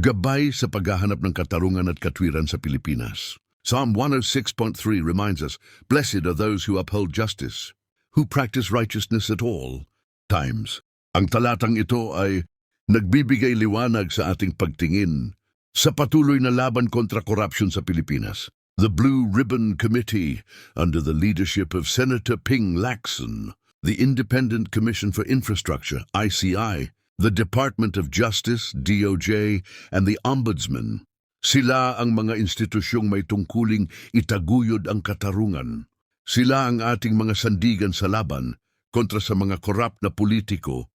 gabay sa paghahanap ng katarungan at katwiran sa Pilipinas. Psalm 106.3 reminds us, Blessed are those who uphold justice, who practice righteousness at all times. Ang talatang ito ay nagbibigay liwanag sa ating pagtingin sa patuloy na laban kontra korupsyon sa Pilipinas. The Blue Ribbon Committee, under the leadership of Senator Ping Lacson, the Independent Commission for Infrastructure, ICI, the Department of Justice, DOJ, and the Ombudsman. Sila ang mga institusyong may tungkuling itaguyod ang katarungan. Sila ang ating mga sandigan sa laban kontra sa mga korap na politiko,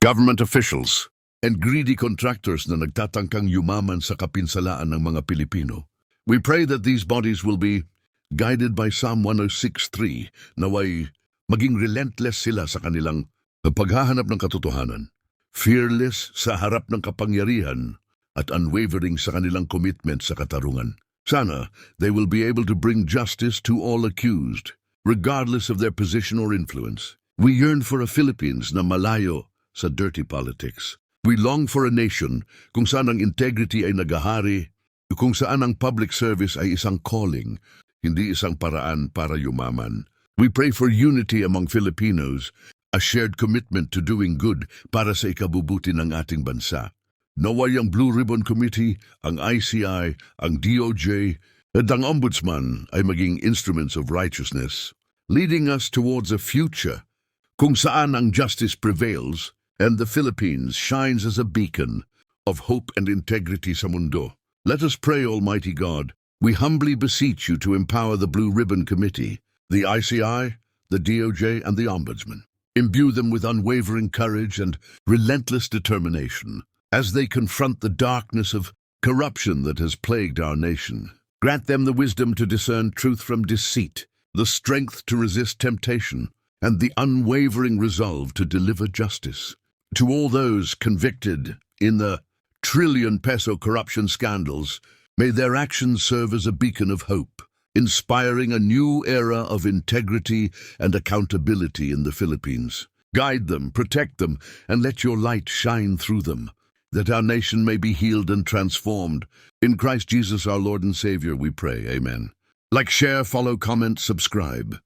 government officials, and greedy contractors na nagtatangkang yumaman sa kapinsalaan ng mga Pilipino. We pray that these bodies will be guided by Psalm 106.3 naway maging relentless sila sa kanilang paghahanap ng katotohanan, fearless sa harap ng kapangyarihan, at unwavering sa kanilang commitment sa katarungan. Sana they will be able to bring justice to all accused, regardless of their position or influence. We yearn for a Philippines na malayo sa dirty politics. We long for a nation kung saan ang integrity ay nagahari, kung saan ang public service ay isang calling, hindi isang paraan para yumaman. We pray for unity among Filipinos, a shared commitment to doing good para sa ikabubuti ng ating bansa. Naway ang Blue Ribbon Committee, ang ICI, ang DOJ, at ang Ombudsman ay maging instruments of righteousness, leading us towards a future kung saan ang justice prevails and the Philippines shines as a beacon of hope and integrity sa mundo. Let us pray, Almighty God. We humbly beseech you to empower the Blue Ribbon Committee, the ICI, the DOJ, and the Ombudsman. Imbue them with unwavering courage and relentless determination as they confront the darkness of corruption that has plagued our nation. Grant them the wisdom to discern truth from deceit, the strength to resist temptation, and the unwavering resolve to deliver justice. To all those convicted in the trillion peso corruption scandals, may their actions serve as a beacon of hope, inspiring a new era of integrity and accountability in the Philippines. Guide them, protect them, and let your light shine through them, that our nation may be healed and transformed. In Christ Jesus our Lord and Savior we pray. Amen. Like, share, follow, comment, subscribe.